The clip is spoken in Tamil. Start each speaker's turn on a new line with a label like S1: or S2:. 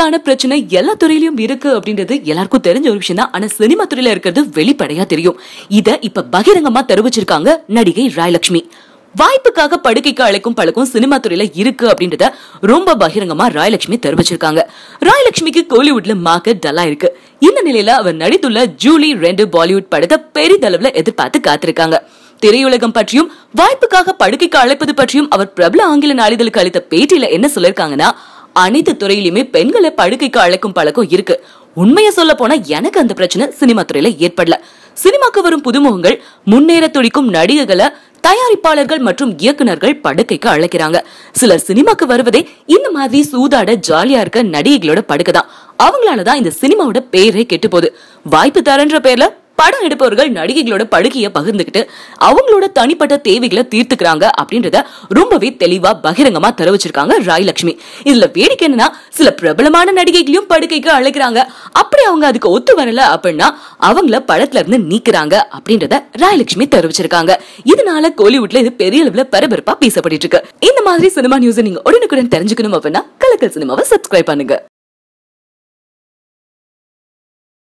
S1: பணத்துக்கான பிரச்சனை எல்லா துறையிலும் இருக்கு அப்படின்றது எல்லாருக்கும் தெரிஞ்ச ஒரு விஷயம் தான். ஆனா சினிமா துறையில இருக்கிறது வெளிப்படையா தெரியும். இத இப்ப பகிரங்கமா தெரிவிச்சிருக்காங்க நடிகை ராயலட்சுமி வாய்ப்புக்காக படுக்கைக்கு அழைக்கும் பழக்கம் சினிமா துறையில இருக்கு அப்படின்றத ரொம்ப பகிரங்கமா ராயலட்சுமி தெரிவிச்சிருக்காங்க ராயலட்சுமிக்கு கோலிவுட்ல மார்க்கெட் டல்லா இருக்கு. இந்த நிலையில அவர் நடித்துள்ள ஜூலி ரெண்டு பாலிவுட் படத்தை பெரிதளவுல எதிர்பார்த்து காத்திருக்காங்க. திரையுலகம் பற்றியும் வாய்ப்புக்காக படுக்கைக்கு அழைப்பது பற்றியும் அவர் பிரபல ஆங்கில நாளிதழுக்கு அளித்த பேட்டியில என்ன சொல்லிருக்காங்கன்னா அனைத்து துறையிலுமே பெண்களை படுக்கைக்கு அழைக்கும் பழக்கம் இருக்கு. உண்மையை சொல்ல போனா எனக்கு அந்த பிரச்சனை சினிமா துறையில ஏற்படல. சினிமாக்கு வரும் புதுமுகங்கள் முன்னேற துடிக்கும் நடிகர்களை தயாரிப்பாளர்கள் மற்றும் இயக்குனர்கள் படுக்கைக்கு அழைக்கிறாங்க. சிலர் சினிமாக்கு வருவதே இந்த மாதிரி சூதாட ஜாலியா இருக்க நடிகைகளோட படுக்கை தான் அவங்களாலதான் இந்த சினிமாவோட பேரே கெட்டு போகுது. வாய்ப்பு தரன்ற பேர்ல படம் எடுப்பவர்கள் நடிகைகளோட படுகையை பகிர்ந்துகிட்டு அவங்களோட தனிப்பட்ட தேவைகளை தீர்த்துக்கிறாங்க அப்படின்றத ரொம்பவே தெளிவா பகிரங்கமா தெரிவிச்சிருக்காங்க ராயலட்சுமி. இதுல வேடிக்கை என்னன்னா சில பிரபலமான நடிகைகளையும் படுக்கைக்கு அழைக்கிறாங்க. அப்படி அவங்க அதுக்கு ஒத்து வரல அப்படின்னா அவங்கள படத்துல இருந்து நீக்குறாங்க அப்படின்றத ராயலட்சுமி தெரிவிச்சிருக்காங்க. இதனால கோலிவுட்ல இது பெரிய அளவுல பரபரப்பா பேசப்பட்டு இருக்கு. இந்த மாதிரி சினிமா நியூஸ் நீங்க உடனுக்குடன் தெரிஞ்சுக்கணும் அப்படின்னா கலக்கல் சினிமாவை சப்ஸ்கிரைப் பண்ணுங்க.